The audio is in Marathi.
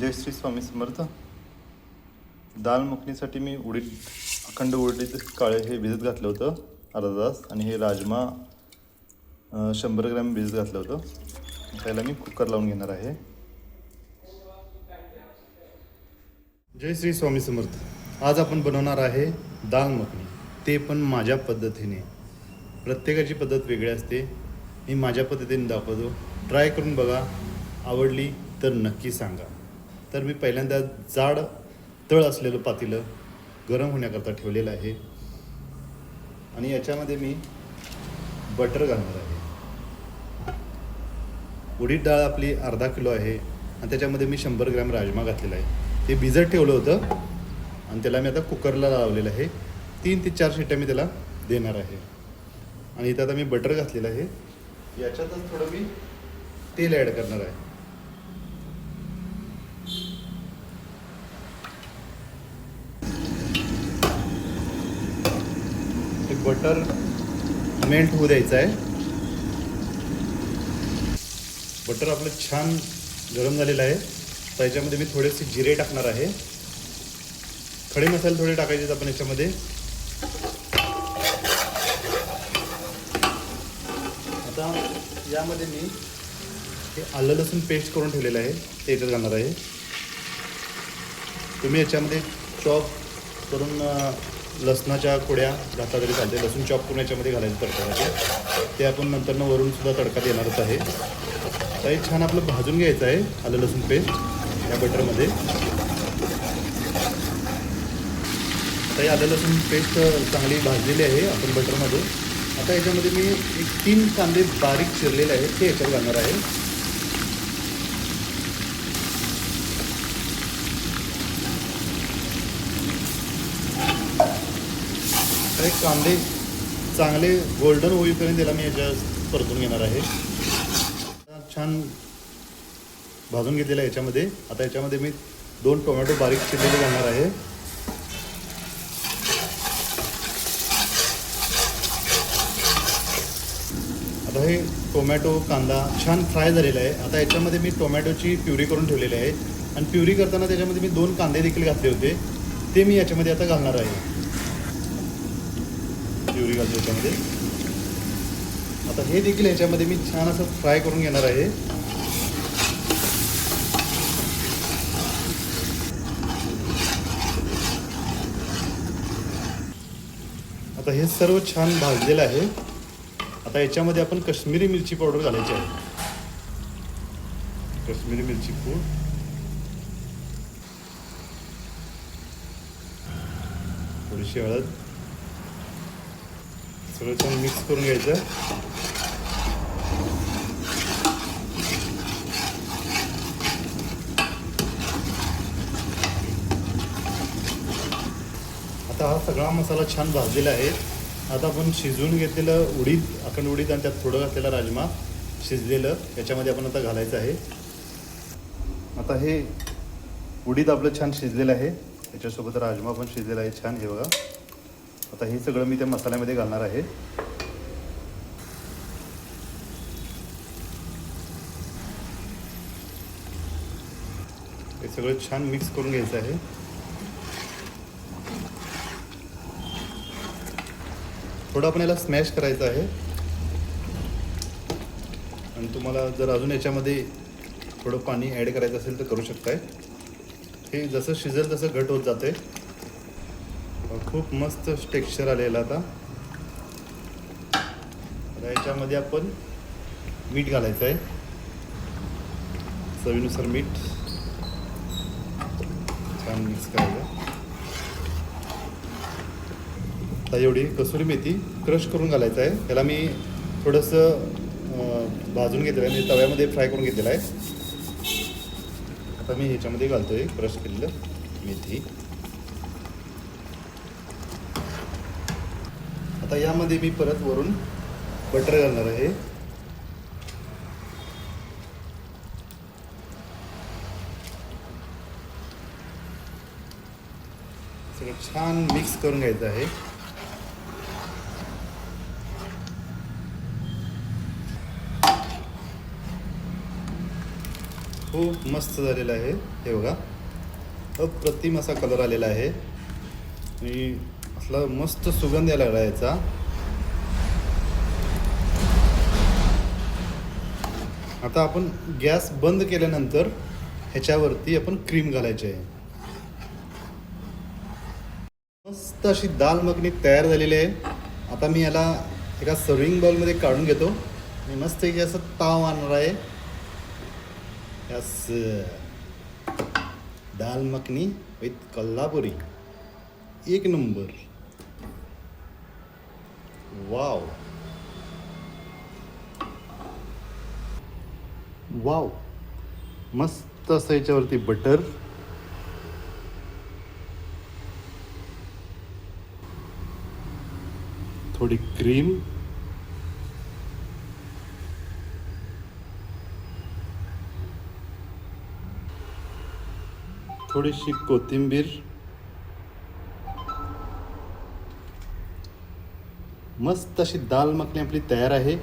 जय श्री स्वामी समर्थ. दाल मखनीसाठी मी उडीद अखंड उडीद काळे हे भिजत घातलं होतं अर्धा तास आणि हे राजमा शंभर ग्रॅम भिजत घातलं होतं. त्याला मी कुकर लावून घेणार आहे. जय श्री स्वामी समर्थ आज आपण बनवणार आहे दाल मखनी ते पण माझ्या पद्धतीने. प्रत्येकाची पद्धत वेगळी असते. मी माझ्या पद्धतीने दाखवतो. ट्राय करून बघा. आवडली तर नक्की सांगा. तर मी पहिल्यांदा जाड तळ असलेलं पातेलं गरम होण्याकरता ठेवलेलं आहे. आणि याच्यामध्ये मी बटर घालणार आहे. उडीद डाळ आपली अर्धा किलो आहे आणि त्याच्यामध्ये मी शंभर ग्रॅम राजमा घातलेला आहे. ते भिजत ठेवलं होतं आणि त्याला मी आता कुकरला लावलेलं आहे. तीन ते चार शिट्ट्या मी त्याला देणार आहे. आणि इथं आता मी बटर घातलेलं आहे. याच्यातच थोडं मी तेल ॲड करणार आहे. बटर मेल्ट होऊ द्यायचं आहे. बटर आपलं छान गरम झालेलं आहे. तर याच्यामध्ये मी थोडेसे जिरे टाकणार आहे. खडे मसाले थोडे टाकायचे आपण याच्यामध्ये. आता यामध्ये मी हे आलं लसूण पेस्ट करून ठेवलेलं आहे. ते याच्यात घालणार आहे. तुम्ही याच्यामध्ये चॉप करून लसणाच्या कुड्या घातल्या तरी चालते. लसूण चॉप करून याच्यामध्ये घालायचं तडकामध्ये. ते आपण नंतरनं वरून सुद्धा तडका देणारच आहे. तर हे छान आपलं भाजून घ्यायचं आहे आलं लसूण पेस्ट या बटरमध्ये. तर आलं लसूण पेस्ट चांगली भाजलेली आहे आपण बटरमध्ये. आता याच्यामध्ये मी एक तीन कांदे बारीक चिरलेले आहेत ते याच्यावर घालणार आहे. हे कांदे चांगले गोल्डन होईपर्यंत त्याला मी याच्या परतून घेणार आहे. छान भाजून घेतलेलं आहे याच्यामध्ये. आता याच्यामध्ये मी दोन टोमॅटो बारीक चिरलेले घालणार आहे. आता हे टोमॅटो कांदा छान फ्राय झालेला आहे. आता याच्यामध्ये मी टोमॅटोची प्युरी करून ठेवलेली आहे. आणि प्युरी करताना त्याच्यामध्ये मी दोन कांदे देखील घातले होते. ते मी याच्यामध्ये आता घालणार आहे. प्युरी घालतो याच्यामध्ये. आता हे देखील ह्याच्यामध्ये मी छान असं फ्राय करून घेणार आहे. आता हे सर्व छान भाजलेलं आहे. आता याच्यामध्ये आपण कश्मीरी मिरची पावडर घालायची आहे. कश्मीरी मिरची पूड. थोडीशी हळद. सगळं छान मिक्स करून घ्यायचं आता हा सगळा मसाला छान भाजलेला आहे. आता आपण शिजवून घेतलेलं उडीद अखंड उडीद आणि त्यात थोडं घातलेला राजमा शिजलेलं. याच्यामध्ये आपण आता घालायचं आहे. आता हे उडीद आपलं छान शिजलेलं आहे. याच्यासोबत राजमा पण शिजलेला आहे. छान हे बघा. आता हे सगळं मी त्या मसाल्यामध्ये घालणार आहे. हे सगळं छान मिक्स करून घ्यायचं आहे. थोडं आपण याला स्मॅश करायचं आहे. आणि तुम्हाला जर अजून याच्यामध्ये थोडं पाणी ॲड करायचं असेल तर करू शकताय. हे जसं शिजेल तसं घट होत जाते खूप मस्त टेक्स्चर आलेलं आता. आता याच्यामध्ये आपण मीठ घालायचं आहे. चवीनुसार मीठ. छान मिक्स करायचं. आता एवढी कसुरी मेथी क्रश करून घालायचं आहे. त्याला मी थोडंसं भाजून घेतलं आहे. म्हणजे तव्यामध्ये फ्राय करून घेतलेलं आहे. आता मी ह्याच्यामध्ये घालतो आहे क्रश केलेलं मेथी. आता यामध्ये मी परत वरून बटर घालणार आहे. सगळं छान मिक्स करून घ्यायचं आहे. खूप मस्त झालेलं आहे. हे बघा. अप्रतिम असा कलर आलेला आहे. आणि असला मस्त सुगंध यायला लागला याचा. आता आपण गॅस बंद केल्यानंतर ह्याच्यावरती आपण क्रीम घालायची आहे. मस्त अशी दाल मखनी तयार झालेली आहे. आता मी याला एका सर्विंग बाउलमध्ये काढून घेतो. आणि मस्त एक असं ताव आणणार आहे. यास दाल मखनी विथ कोल्हापुरी एक नंबर. वाव वाव मस्त असं याच्यावरती बटर थोडी क्रीम थोडीशी कोथिंबीर. मस्त अशी दाल मखनी आपली तयार आहे.